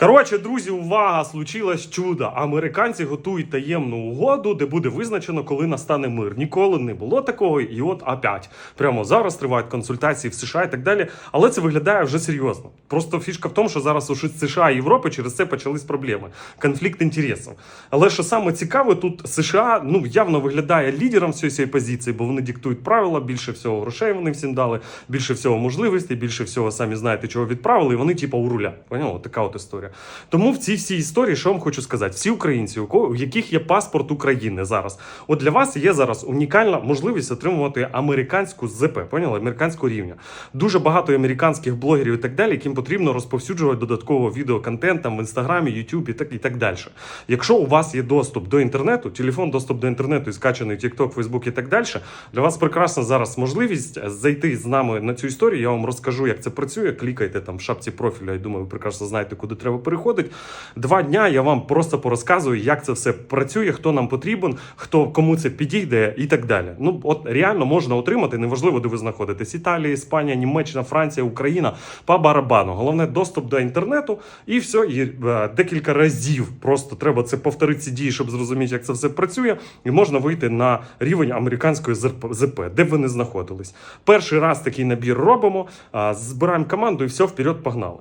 Коротше, друзі, увага! Случилось чудо. Американці готують таємну угоду, де буде визначено, коли настане мир. Ніколи не було такого, і от опять. Прямо зараз тривають консультації в США і так далі. Але це виглядає вже серйозно. Просто фішка в тому, що зараз у США і Європи через це почались проблеми. Конфлікт інтересів. Але що саме цікаве, тут США ну явно виглядає лідером всієї цієї позиції, бо вони диктують правила, більше всього грошей вони всім дали, більше всього можливостей, більше всього самі знаєте, чого відправили, і вони типу у руля. Поняла? Така от історія. Тому в цій всій історії, що вам хочу сказати, всі українці, у яких є паспорт України зараз, от для вас є зараз унікальна можливість отримувати американську ЗП, поняли? Американського рівня. Дуже багато американських блогерів і так далі, яким потрібно розповсюджувати додатково відеоконтент там в інстаграмі, Ютуб і так і так далі. Якщо у вас є доступ до інтернету, телефон, доступ до інтернету і скачаний TikTok, Facebook і так далі, для вас прекрасна зараз можливість зайти з нами на цю історію. Я вам розкажу, як це працює. Клікайте там в шапці профіля. Я думаю, ви прекрасно знаєте, куди треба переходити. Два дня я вам просто порозказую, як це все працює, хто нам потрібен, хто кому це підійде і так далі. Ну от реально можна отримати, неважливо, де ви знаходитесь: Італія, Іспанія, Німеччина, Франція, Україна по барабану. Головне доступ до інтернету, і все. І е, декілька разів просто треба це повторити ці дії, щоб зрозуміти, як це все працює, і можна вийти на рівень американської ЗП, де б ви не знаходились. Перший раз такий набір робимо, збираємо команду і все, вперед, погнали.